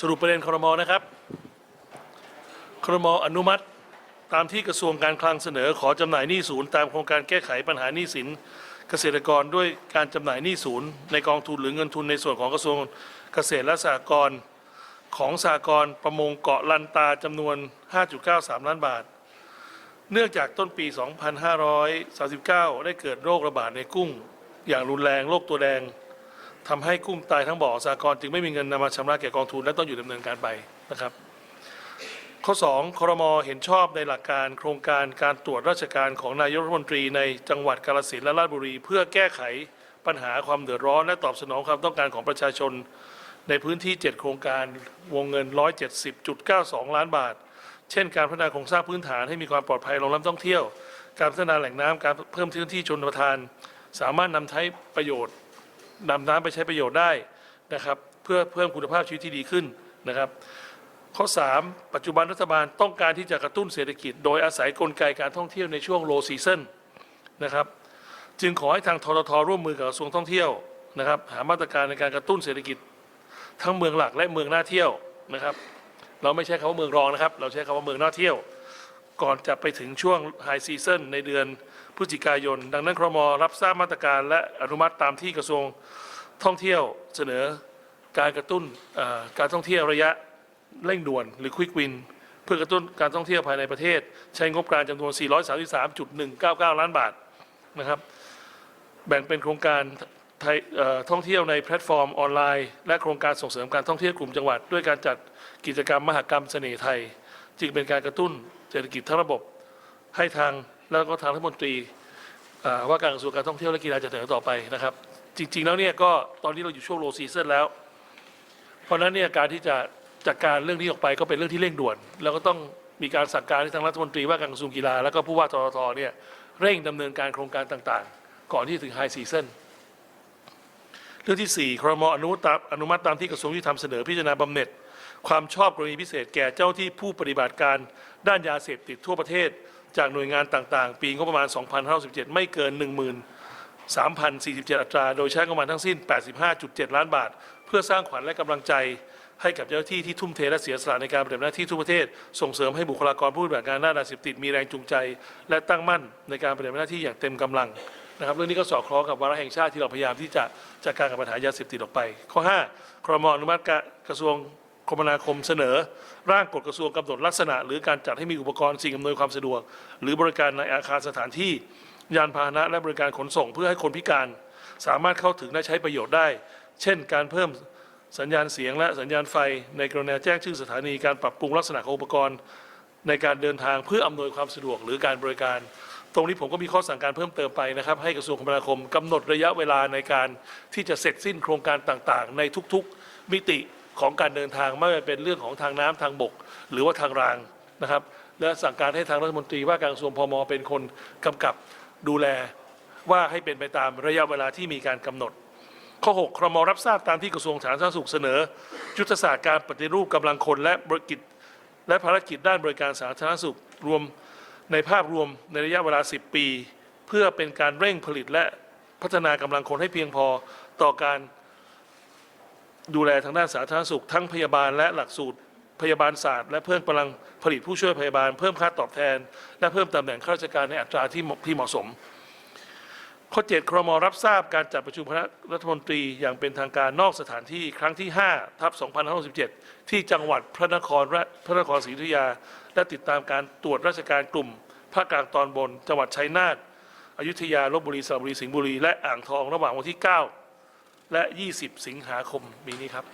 สรุปประเด็นครมนะครับครมอนุมัติตามที่กระทรวงการคลังเสนอขอจำหน่ายหนี้ศูนย์ตามโครงการแก้ไขปัญหาหนี้สินเกษตรกรด้วยการจำหน่ายหนี้ศูนย์ในกองทุนหรือเงินทุนในส่วนของกระทรวงเกษตรและสหกรณ์ของสหกรณ์ประมงเกาะลันตาจำนวน 5.93 ล้านบาท เนื่องจากต้นปี 2539 ได้เกิดโรคระบาดในกุ้ง อย่างรุนแรงโรคตัวแดง ทำให้กุ้งตายทั้งบ่อสากรจึงไม่มีเงินนำมาชำระแก่กองทุนและต้องอยู่ดำเนินการไปนะครับ ข้อ 2 ครมเห็นชอบในหลักการโครงการการตรวจราชการของนายกรัฐมนตรีในจังหวัดกาฬสินธุ์และราชบุรี เพื่อแก้ไขปัญหาความเดือดร้อน และตอบสนองความต้องการของประชาชน ในพื้นที่ 7 โครงการวงเงิน 170.92 ล้านบาท เช่น การพัฒนาโครงสร้างพื้นฐานให้มีความปลอดภัยรองรับท่องเที่ยว การพัฒนาแหล่งน้ำการเพิ่มพื้นที่ชนประทาน สามารถนำใช้ประโยชน์ นำน้ำไปใช้ประโยชน์ได้นะครับ เพื่อเพิ่มคุณภาพชีวิตที่ดีขึ้นนะครับ ข้อ 3 ปัจจุบันรัฐบาลต้องการที่จะกระตุ้นเศรษฐกิจ โดยอาศัยกลไกการท่องเที่ยวในช่วง low season นะครับ จึงขอให้ทางทททร่วมมือกับกระทรวงท่องเที่ยวนะครับ หามาตรการในการกระตุ้นเศรษฐกิจ ทั้งเมืองหลักและเมืองน่าเที่ยวนะครับ เราไม่ใช้คำว่าเมืองรองนะครับ เราใช้คำว่าเมืองน่าเที่ยว ก่อนจะไปถึงช่วงไฮซีซันในเดือนพฤศจิกายน ดังนั้นครมรับทราบมาตรการและอนุมัติตามที่กระทรวงท่องเที่ยวเสนอการกระตุ้นการท่องเที่ยวระยะเร่งด่วนหรือควิกวินเพื่อกระตุ้นการท่องเที่ยวภายในประเทศ ใช้งบกลารจำนวน 433.199 ล้านบาทนะครับ แบ่งเป็นโครงการท่อท่องเที่ยวในแพลตฟอร์มออนไลน์ และโครงการส่งเสริมการท่องเที่ยวกลุ่มจังหวัด ด้วยการจัดกิจกรรมมหกรรมเสน่ห์ไทย จึงเป็นการกระตุ้น เศรษฐกิจทั้งระบบให้ทางแล้วก็ทางรัฐมนตรีว่าการกระทรวงการท่องเที่ยวและกีฬาจะเสนอต่อไปนะครับ จริง ๆ แล้วเนี่ยก็ตอนนี้เราอยู่ช่วงโลซีซั o นแล้ว เพราะนั้นเนี่ยการที่จะจัดการเรื่องนี้ออกไปก็เป็นเรื่องที่เร่งด่วน แล้วก็ต้องมีการสั่งการให้ทางรัฐมนตรีว่าการกระทรวงกีฬาแล้วก็ผู้ว่าทททเนี่ยเร่งดำเนินการโครงการต่างๆ ก่อนที่ถึงไฮซีซั o นเรื่องที่4ครมอนุมัติตามอนุมัติตามที่กระทรวงยุติธรรมเสนอพิจารณาบำเหน็จ ความชอบกรณีพิเศษแก่เจ้าที่ผู้ปฏิบัติการด้านยาเสพติดทั่วประเทศ จากหน่วยงานต่างๆ ปีงบประมาณ 2517 ไม่เกิน 13,047 อัตรา โดยใช้งบประมาณทั้งสิ้น 85.7 ล้านบาท เพื่อสร้างขวัญและกำลังใจให้กับเจ้าหน้าที่ที่ทุ่มเทและเสียสละในการปฏิบัติหน้าที่ทั่วประเทศ ส่งเสริมให้บุคลากรผู้ปฏิบัติการด้านยาเสพติดมีแรงจูงใจ และตั้งมั่นในการปฏิบัติหน้าที่อย่างเต็มกำลังนะครับเรื่องนี้ก็สอดคล้องกับวาระแห่งชาติที่เราพยายามที่จะจัดการกับปัญหายาเสพติดออกไป ข้อ 5 ครมอนุมัติกระทรวง คมนาคมเสนอ ร่างกฎกระทรวงกำหนดลักษณะ หรือการจัดให้มีอุปกรณ์สิ่งอำนวยความสะดวก หรือบริการในอาคารสถานที่ ยานพาหนะและบริการขนส่งเพื่อให้คนพิการ สามารถเข้าถึงและใช้ประโยชน์ได้ เช่น การเพิ่มสัญญาณเสียงและสัญญาณไฟ ในกรณีแจ้งชื่อสถานีการปรับปรุงลักษณะของอุปกรณ์ ในการเดินทางเพื่ออำนวยความสะดวกหรือการบริการ ตรงนี้ผมก็มีข้อสั่งการเพิ่มเติมไปนะครับ ให้กระทรวงคมนาคมกำหนดระยะเวลาในการที่จะเสร็จสิ้นโครงการต่างๆ ในทุกๆ มิติ ของการเดินทางไม่ว่าเป็นเรื่องของทางน้ำทางบก หรือว่าทางรางนะครับ และสั่งการให้ทางรัฐมนตรีว่าการกระทรวงพมเป็นคนกำกับดูแลว่าให้เป็นไปตามระยะเวลาที่มีการกำหนด ข้อ 6 ครมรับทราบตามที่กระทรวงสาธารณสุขเสนอยุทธศาสตร์การปฏิรูปกำลังคนและบริกิจและภารกิจด้านบริการสาธารณสุขรวมในภาพรวมในระยะเวลา 10 ปี เพื่อเป็นการเร่งผลิตและพัฒนากำลังคนให้เพียงพอต่อการ ดูแลทางด้านสาธารณสุข ทั้งพยาบาลและหลักสูตรพยาบาลศาสตร์และเพิ่มกำลังผลิตผู้ช่วยพยาบาล เพิ่มค่าตอบแทน และเพิ่มตำแหน่งข้าราชการในอัตราที่เหมาะที่เหมาะสม ข้อ7ครมรับทราบการจัดประชุมคณะรัฐมนตรีอย่างเป็นทางการนอกสถานที่ครั้งที่5ทับ2567 ที่จังหวัดพระนครและพระนครศรีอยุธยา และติดตามการตรวจราชการกลุ่มภาคกลางตอนบน จังหวัดชัยนาทอยุธยาลบบุรีสระบุรีสิงห์บุรีและอ่างทองระหว่างวันที่ 9 และ 20 สิงหาคมปีนี้ครับ